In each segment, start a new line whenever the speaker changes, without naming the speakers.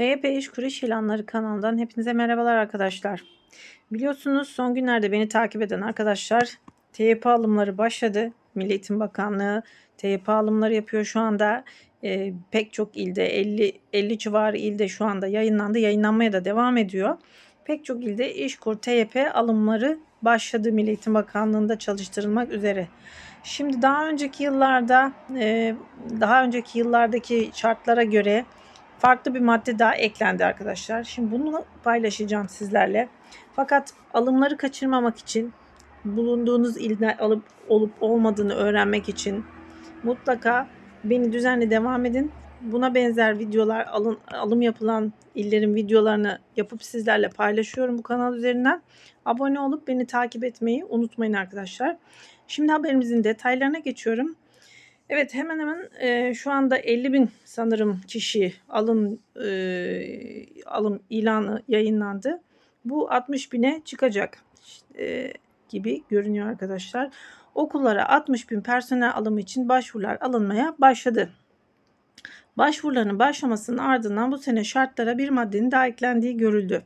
TYP İş Kuru İş İlanları kanalından hepinize merhabalar arkadaşlar. Biliyorsunuz son günlerde beni takip eden arkadaşlar TYP alımları başladı. Milli Eğitim Bakanlığı TYP alımları yapıyor şu anda. Ee, pek çok ilde 50 50 civarı ilde şu anda yayınlandı. Yayınlanmaya da devam ediyor. Pek çok ilde İşkur TYP alımları başladı Milli Eğitim Bakanlığı'nda çalıştırılmak üzere. Şimdi daha önceki yıllarda e, daha önceki yıllardaki şartlara göre farklı bir madde daha eklendi arkadaşlar. Şimdi bunu paylaşacağım sizlerle. Fakat alımları kaçırmamak için bulunduğunuz ilde alıp olup olmadığını öğrenmek için mutlaka beni düzenli devam edin. Buna benzer videolar alın, alım yapılan illerin videolarını yapıp sizlerle paylaşıyorum bu kanal üzerinden. Abone olup beni takip etmeyi unutmayın arkadaşlar. Şimdi haberimizin detaylarına geçiyorum. Evet hemen hemen e, şu anda 50 bin sanırım kişi alım e, alım ilanı yayınlandı. Bu 60 bine çıkacak e, gibi görünüyor arkadaşlar. Okullara 60 bin personel alımı için başvurular alınmaya başladı. Başvuruların başlamasının ardından bu sene şartlara bir maddenin daha eklendiği görüldü.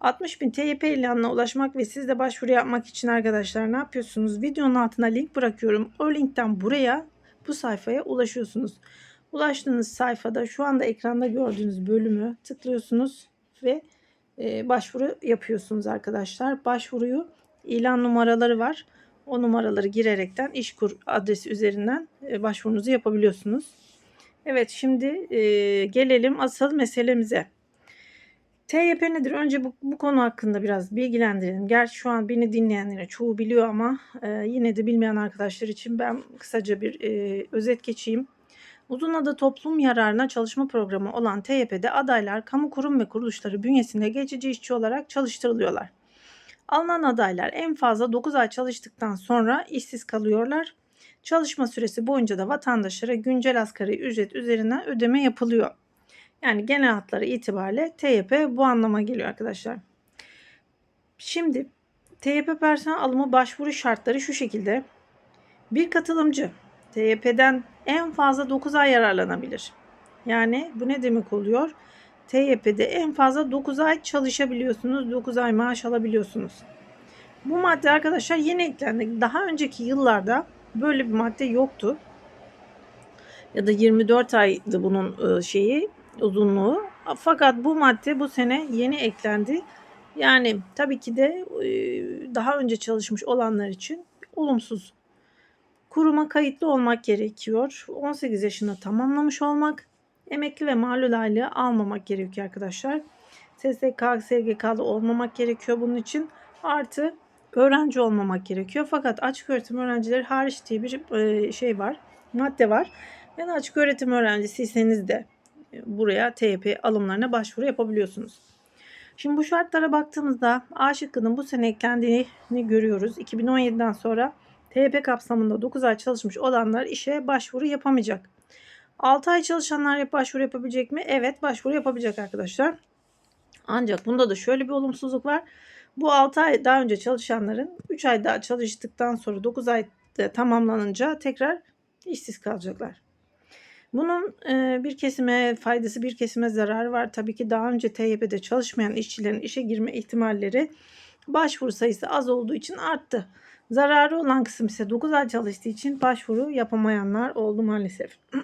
60 bin TYP ilanına ulaşmak ve siz de başvuru yapmak için arkadaşlar ne yapıyorsunuz? Videonun altına link bırakıyorum. O linkten buraya bu sayfaya ulaşıyorsunuz. Ulaştığınız sayfada şu anda ekranda gördüğünüz bölümü tıklıyorsunuz ve e, başvuru yapıyorsunuz arkadaşlar. Başvuruyu ilan numaraları var. O numaraları girerekten işkur adresi üzerinden e, başvurunuzu yapabiliyorsunuz. Evet şimdi e, gelelim asıl meselemize. TYP nedir? Önce bu, bu konu hakkında biraz bilgilendirelim. Gerçi şu an beni dinleyenlere çoğu biliyor ama e, yine de bilmeyen arkadaşlar için ben kısaca bir e, özet geçeyim. Uzun toplum yararına çalışma programı olan TYP'de adaylar kamu kurum ve kuruluşları bünyesinde geçici işçi olarak çalıştırılıyorlar. Alınan adaylar en fazla 9 ay çalıştıktan sonra işsiz kalıyorlar. Çalışma süresi boyunca da vatandaşlara güncel asgari ücret üzerinden ödeme yapılıyor. Yani genel hatları itibariyle TYP bu anlama geliyor arkadaşlar. Şimdi TYP personel alımı başvuru şartları şu şekilde. Bir katılımcı TYP'den en fazla 9 ay yararlanabilir. Yani bu ne demek oluyor? TYP'de en fazla 9 ay çalışabiliyorsunuz. 9 ay maaş alabiliyorsunuz. Bu madde arkadaşlar yeni eklendi. Daha önceki yıllarda böyle bir madde yoktu. Ya da 24 aydı bunun şeyi uzunluğu. Fakat bu madde bu sene yeni eklendi. Yani tabii ki de daha önce çalışmış olanlar için olumsuz. Kuruma kayıtlı olmak gerekiyor. 18 yaşında tamamlamış olmak, emekli ve malul aylığı almamak gerekiyor arkadaşlar. SSK, SGK'lı olmamak gerekiyor bunun için. Artı öğrenci olmamak gerekiyor. Fakat açık öğretim öğrencileri hariç diye bir şey var, madde var. Yani açık öğretim öğrencisiyseniz de buraya TYP alımlarına başvuru yapabiliyorsunuz. Şimdi bu şartlara baktığımızda A şıkkının bu sene eklendiğini görüyoruz. 2017'den sonra TYP kapsamında 9 ay çalışmış olanlar işe başvuru yapamayacak. 6 ay çalışanlar başvuru yapabilecek mi? Evet başvuru yapabilecek arkadaşlar. Ancak bunda da şöyle bir olumsuzluk var. Bu 6 ay daha önce çalışanların 3 ay daha çalıştıktan sonra 9 ay tamamlanınca tekrar işsiz kalacaklar. Bunun bir kesime faydası bir kesime zararı var. Tabii ki daha önce TYP'de çalışmayan işçilerin işe girme ihtimalleri başvuru sayısı az olduğu için arttı. Zararı olan kısım ise 9 ay çalıştığı için başvuru yapamayanlar oldu maalesef.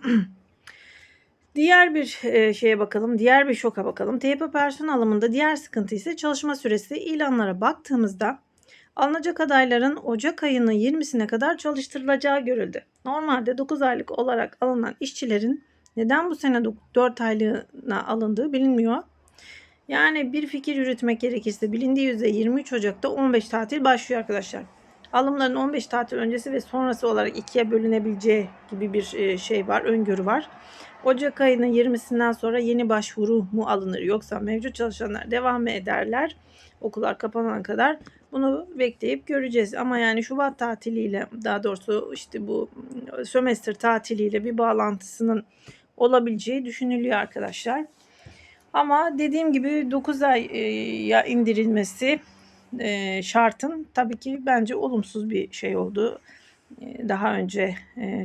Diğer bir şeye bakalım, diğer bir şoka bakalım. TYP personel alımında diğer sıkıntı ise çalışma süresi. ilanlara baktığımızda alınacak adayların Ocak ayının 20'sine kadar çalıştırılacağı görüldü. Normalde 9 aylık olarak alınan işçilerin neden bu sene 4 aylığına alındığı bilinmiyor. Yani bir fikir yürütmek gerekirse bilindiği üzere 23 Ocak'ta 15 tatil başlıyor arkadaşlar. Alımların 15 tatil öncesi ve sonrası olarak ikiye bölünebileceği gibi bir e, şey var, öngörü var. Ocak ayının 20'sinden sonra yeni başvuru mu alınır yoksa mevcut çalışanlar devam mı ederler okullar kapanana kadar bunu bekleyip göreceğiz. Ama yani Şubat tatiliyle daha doğrusu işte bu sömestr tatiliyle bir bağlantısının olabileceği düşünülüyor arkadaşlar. Ama dediğim gibi 9 aya indirilmesi şartın tabii ki bence olumsuz bir şey oldu. Daha önce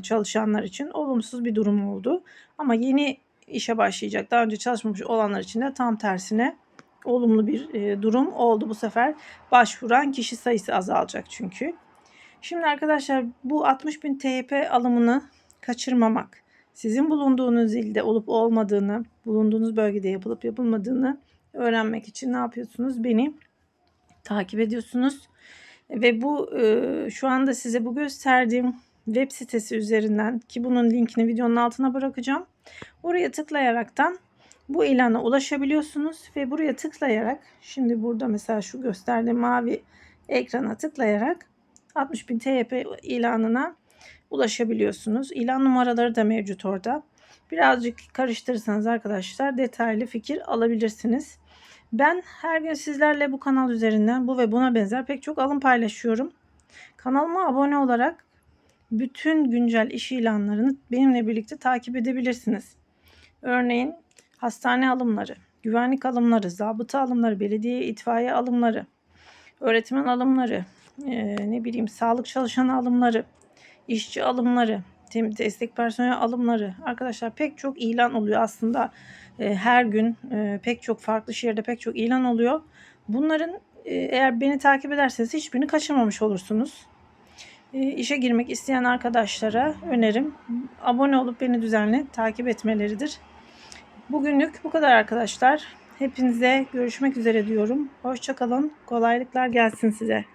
çalışanlar için olumsuz bir durum oldu. Ama yeni işe başlayacak. Daha önce çalışmamış olanlar için de tam tersine olumlu bir e, durum oldu bu sefer. Başvuran kişi sayısı azalacak çünkü. Şimdi arkadaşlar bu 60.000 TYP alımını kaçırmamak, sizin bulunduğunuz ilde olup olmadığını, bulunduğunuz bölgede yapılıp yapılmadığını öğrenmek için ne yapıyorsunuz? Beni takip ediyorsunuz. Ve bu e, şu anda size bu gösterdiğim web sitesi üzerinden ki bunun linkini videonun altına bırakacağım. Oraya tıklayaraktan bu ilana ulaşabiliyorsunuz ve buraya tıklayarak şimdi burada mesela şu gösterdiğim mavi ekrana tıklayarak 60.000 TYP ilanına ulaşabiliyorsunuz. İlan numaraları da mevcut orada. Birazcık karıştırırsanız arkadaşlar detaylı fikir alabilirsiniz. Ben her gün sizlerle bu kanal üzerinden bu ve buna benzer pek çok alım paylaşıyorum. Kanalıma abone olarak bütün güncel iş ilanlarını benimle birlikte takip edebilirsiniz. Örneğin hastane alımları, güvenlik alımları, zabıta alımları, belediye itfaiye alımları, öğretmen alımları, e, ne bileyim sağlık çalışanı alımları, işçi alımları, tem- destek personel alımları. Arkadaşlar pek çok ilan oluyor aslında. E, her gün e, pek çok farklı şehirde pek çok ilan oluyor. Bunların e, eğer beni takip ederseniz hiçbirini kaçırmamış olursunuz. E, işe girmek isteyen arkadaşlara önerim abone olup beni düzenli takip etmeleridir. Bugünlük bu kadar arkadaşlar. Hepinize görüşmek üzere diyorum. Hoşçakalın. Kolaylıklar gelsin size.